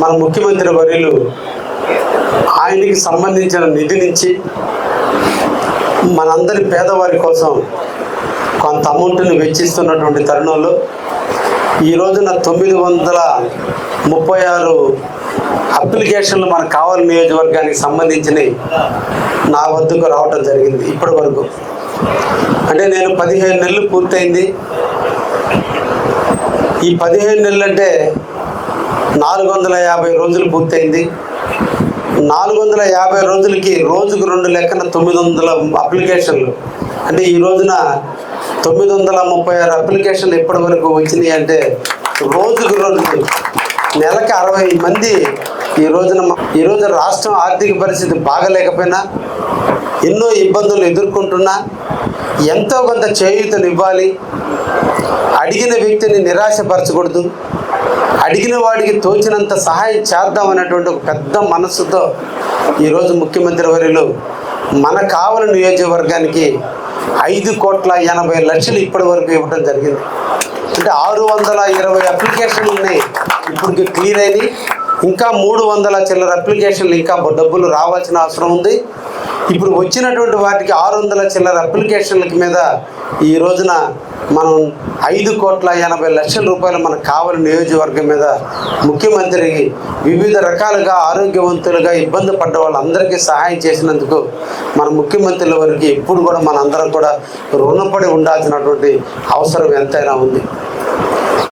మన ముఖ్యమంత్రి వర్యులు ఆయనకి సంబంధించిన నిధి నుంచి మనందరి పేదవారి కోసం కొంత అమౌంట్ని వెచ్చిస్తున్నటువంటి తరుణంలో ఈ రోజున తొమ్మిది వందల ముప్పై ఆరు అప్లికేషన్లు మనకు కావాలి నియోజకవర్గానికి సంబంధించినవి నా వద్దకు రావటం జరిగింది ఇప్పటి వరకు. అంటే నేను పదిహేను నెలలు పూర్తయింది. ఈ పదిహేను నెలలు అంటే నాలుగు వందల యాభై రోజులు పూర్తయింది. నాలుగు వందల యాభై రోజులకి రోజుకు రెండు లెక్కన తొమ్మిది వందల అప్లికేషన్లు. అంటే ఈ రోజున తొమ్మిది వందల ముప్పై ఆరు అప్లికేషన్లు ఎప్పటి వరకు వచ్చినాయి అంటే రోజుకు రెండు నెలకి అరవై మంది ఈ రోజున ఈ రోజు రాష్ట్రం ఆర్థిక పరిస్థితి బాగలేకపోయినా ఎన్నో ఇబ్బందులు ఎదుర్కొంటున్నా ఎంతో కొంత చేయూతను ఇవ్వాలి అడిగిన వ్యక్తిని నిరాశపరచకూడదు. అడిగిన వాడికి తోచినంత సహాయం చేద్దాం అనేటువంటి ఒక పెద్ద మనస్సుతో ఈరోజు ముఖ్యమంత్రి వర్యులు మన కావల నియోజకవర్గానికి ఐదు కోట్ల ఎనభై లక్షలు ఇప్పటి వరకు ఇవ్వడం జరిగింది. అంటే ఆరు వందల ఇరవై అప్లికేషన్లు ఉన్నాయి ఇప్పటికి క్లియర్ అయినాయి. ఇంకా మూడు వందల చిల్లర అప్లికేషన్లు ఇంకా డబ్బులు రావాల్సిన అవసరం ఉంది. ఇప్పుడు వచ్చినటువంటి వాటికి ఆరు వందల చిల్లర అప్లికేషన్ల మీద ఈ రోజున మనం ఐదు కోట్ల ఎనభై లక్షల రూపాయలు మనకు కావాలి నియోజకవర్గం మీద ముఖ్యమంత్రి వివిధ రకాలుగా ఆరోగ్యవంతులుగా ఇబ్బంది పడ్డ వాళ్ళందరికీ సహాయం చేసినందుకు మన ముఖ్యమంత్రుల వారికి ఎప్పుడు కూడా మనందరం కూడా రుణపడి ఉండాల్సినటువంటి అవసరం ఎంతైనా ఉంది.